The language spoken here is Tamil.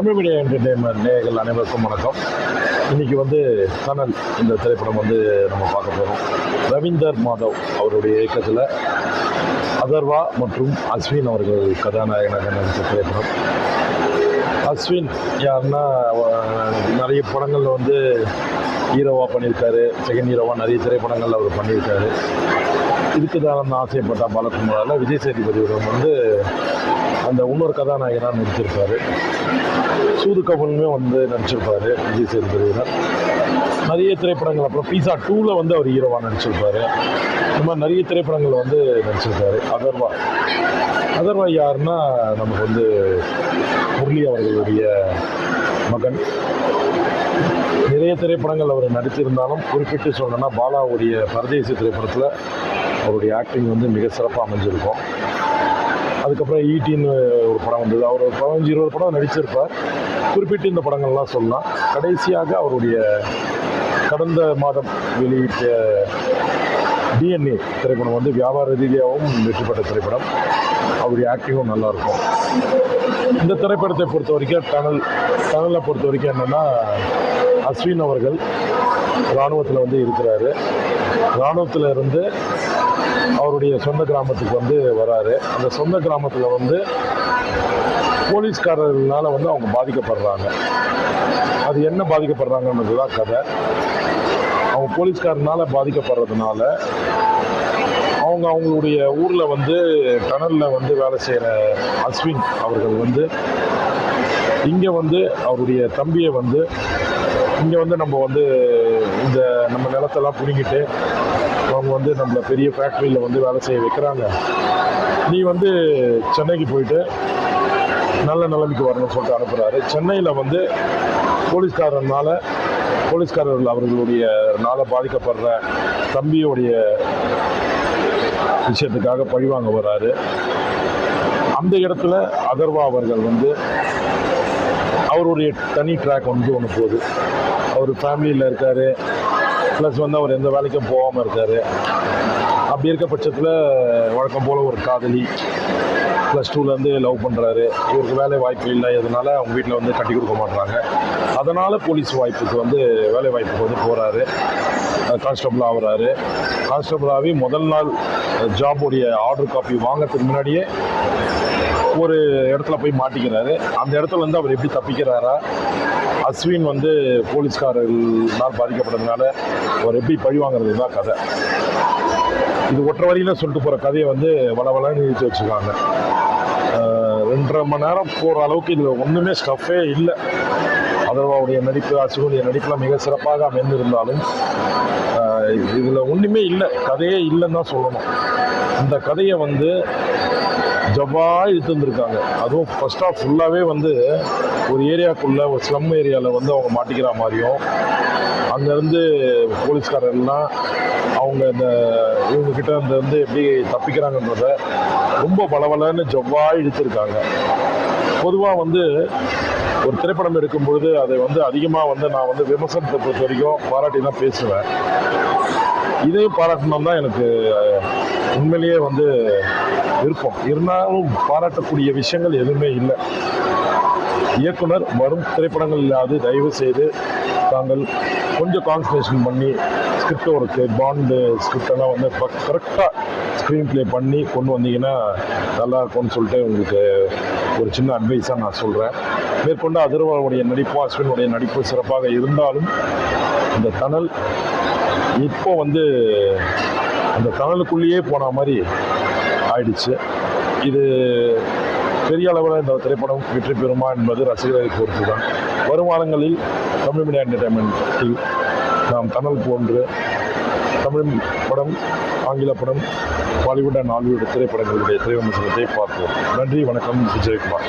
தமிழ் மீடியா என்டர்டெயின்மெண்ட் நேயர்கள் அனைவருக்கும் வணக்கம். இன்னைக்கு வந்து கனல் இந்த திரைப்படம் வந்து நம்ம பார்க்க போகிறோம் ரவீந்தர் மாதவ் அவருடைய இயக்கத்தில் அதர்வா மற்றும் அஸ்வின் அவர்கள் கதாநாயகனாக நடித்த திரைப்படம். அஸ்வின் யாருன்னா நிறைய படங்களில் வந்து ஹீரோவாக பண்ணியிருக்காரு. செகண்ட் ஹீரோவாக நிறைய திரைப்படங்களில் அவர் பண்ணியிருக்காரு. இதுக்கு தான் ஆசைப்பட்டா பாலகுமாரில் விஜய் சேதுபதியுடன் வந்து அந்த இன்னொரு கதாநாயகனாக நடிச்சிருப்பாரு. சூது கபலுமே வந்து நடிச்சிருப்பார் விஜய் சேதுபதியினர் நிறைய திரைப்படங்கள் அப்புறம் பீஸா டூவில் வந்து அவர் ஹீரோவாக நடிச்சிருப்பார். இந்த மாதிரி நிறைய திரைப்படங்கள் வந்து நடிச்சிருக்காரு. அதர்வா. அதர்வா யாருன்னா நமக்கு வந்து முரளி அவர்களுடைய மகன். நிறைய திரைப்படங்கள் அவர் நடித்திருந்தாலும் குறிப்பிட்டு சொல்லணும்னா பாலாவுடைய பரதேசி திரைப்படத்தில் அவருடைய ஆக்டிங் வந்து மிக சிறப்பாக அமைஞ்சிருக்கும். அதுக்கப்புறம் ஈட்டின்னு ஒரு படம் வந்தது. அவர் ஒரு பதினஞ்சு இருபது படம் நடிச்சிருப்பார். குறிப்பிட்டு இந்த படங்கள்லாம் சொல்லலாம். கடைசியாக அவருடைய கடந்த மாதம் வெளியிட்ட டிஎன்ஏ திரைப்படம் வந்து வியாபார ரீதியாகவும் வெற்றி பெற்ற திரைப்படம். அவருடைய ஆக்டிங்கும் நல்லாயிருக்கும் இந்த திரைப்படத்தை பொறுத்த வரைக்கும் டனல் டனலை பொறுத்த வரைக்கும் என்னென்னா அஸ்வின் அவர்கள் இராணுவத்தில் வந்து இருக்கிறாரு. இராணுவத்தில் இருந்து அவருடைய சொந்த கிராமத்துக்கு வந்து வராரு. அந்த சொந்த கிராமத்தில் வந்து போலீஸ்காரர்களால் வந்து அவங்க பாதிக்கப்படுறாங்க. அது என்ன பாதிக்கப்படுறாங்கன்றது தான் கதை. அவங்க போலீஸ்காரனால் பாதிக்கப்படுறதுனால அவங்க அவங்களுடைய ஊரில் வந்து டனலில் வந்து வேலை செய்கிற அஸ்வின் அவர்கள் வந்து இங்கே வந்து அவருடைய தம்பியை வந்து இங்கே வந்து நம்ம வந்து இந்த நம்ம நிலத்தெல்லாம் பிடிங்கிட்டு அவங்க வந்து நம்மளை பெரிய ஃபேக்ட்ரியில் வந்து வேலை செய்ய வைக்கிறாங்க. நீ வந்து சென்னைக்கு போயிட்டு நல்ல நிலைமைக்கு வரணும்னு சொல்லிட்டு அனுப்புகிறாரு சென்னையில் வந்து போலீஸ்காரனால போலீஸ்காரர்கள் அவர்களுடைய நாளை பாதிக்கப்படுற தம்பியுடைய விஷயத்துக்காக பழிவாங்க வர்றாரு அந்த இடத்துல அகர்வா அவர்கள் வந்து அவருடைய தனி ட்ராக் வந்து ஒன்று போகுது. அவர் ஃபேமிலியில் இருக்கார். ப்ளஸ் வந்து அவர் எந்த வேலைக்கும் போகாமல் இருக்கார். அப்படி இருக்க பட்சத்தில் வழக்கம் போல் ஒரு காதலி. ப்ளஸ் டூலேருந்து லவ் பண்ணுறாரு இவருக்கு வேலை வாய்ப்பு இல்லை இதனால அவங்க வீட்டில் வந்து கட்டி கொடுக்க மாட்றாங்க. அதனால் போலீஸ் வாய்ப்புக்கு வந்து வேலை வாய்ப்புக்கு வந்து போகிறாரு கான்ஸ்டபுள் ஆகுறாரு. கான்ஸ்டபிள் ஆகி முதல் நாள் ஜாபுடைய ஆர்டர் காப்பி வாங்கறதுக்கு முன்னாடியே ஒரு இடத்துல போய் மாட்டிக்கிறாரு. அந்த இடத்துல வந்து அவர் எப்படி தப்பிக்கிறாரா? அஸ்வின் வந்து போலீஸ்காரர்களால் பாதிக்கப்பட்டதுனால அவர் எப்படி பழிவாங்கிறது தான் கதை. இது ஒற்றை வரியில சொல்லிட்டு போகிற கதையை வந்து வளவலன்னு இழுத்து வச்சுருக்காங்க. ரெண்டரை மணி நேரம் போகிற அளவுக்கு இதில் ஒன்றுமே ஸ்டஃப்பே இல்லை. அதர்வாவுடைய நடிப்பு அசுவனுடைய நடிப்புலாம் மிக சிறப்பாக அமைந்திருந்தாலும் இதில் ஒன்றுமே இல்லை. கதையே இல்லைன்னு தான் சொல்லணும். இந்த கதையை வந்து ஜவ்வாக இழுத்து வந்திருக்காங்க அதுவும் ஃபர்ஸ்ட் ஆஃப் ஃபுல்லாகவே வந்து ஒரு ஏரியாக்குள்ளே ஒரு ஸ்லம் ஏரியாவில் வந்து அவங்க மாட்டிக்கிற மாதிரியும் அங்கேருந்து போலீஸ்காரர்லாம் அவங்க இந்த இவங்கக்கிட்ட அந்த இருந்து வந்து எப்படி தப்பிக்கிறாங்கன்றத ரொம்ப பலவலன்னு ஜவ்வாக இழுத்துருக்காங்க. பொதுவாக வந்து ஒரு திரைப்படம் எடுக்கும் பொழுது அதை வந்து அதிகமாக வந்து நான் வந்து விமர்சனத்தை பொறுத்த வரைக்கும் பாராட்டி தான் பேசுவேன். இதையும் பாராட்டணும் தான் எனக்கு உண்மையிலேயே வந்து விருப்பம். இருந்தாலும் பாராட்டக்கூடிய விஷயங்கள் எதுவுமே இல்லை. இயக்குனர் வரும் திரைப்படங்கள் இல்லாது தயவு செய்து தாங்கள் கொஞ்சம் கான்சன்ட்ரேஷன் பண்ணி ஸ்கிரிப்ட் ஒர்க்கு பாண்டு ஸ்கிரிப்டெல்லாம் வந்து கரெக்டாக ஸ்க்ரீன் ப்ளே பண்ணி கொண்டு வந்தீங்கன்னா நல்லா இருக்கும்னு சொல்லிட்டு உங்களுக்கு ஒரு சின்ன அட்வைஸாக நான் சொல்கிறேன் மேற்கொண்டு அதர்வாவுடைய நடிப்பும் அஸ்வினுடைய நடிப்பு சிறப்பாக இருந்தாலும் இந்த தணல் இப்போ வந்து அந்த தணலுக்குள்ளேயே போன மாதிரி ஆயிடுச்சு. இது பெரிய அளவில் இந்த திரைப்படம் வெற்றி பெறுமா என்பது ரசிகர்களை பொறுத்து தான் வருமானங்களில் தமிழ் மீடியா என்டர்டைன்மெண்ட்டில் நாம் தணல் போன்று தமிழ் படம் ஆங்கில படம் பாலிவுட் அண்ட் ஹாலிவுட் திரைப்படங்களுடைய திரைவிமர்சனத்தை பார்ப்போம். நன்றி வணக்கம் விஜயகுமார்.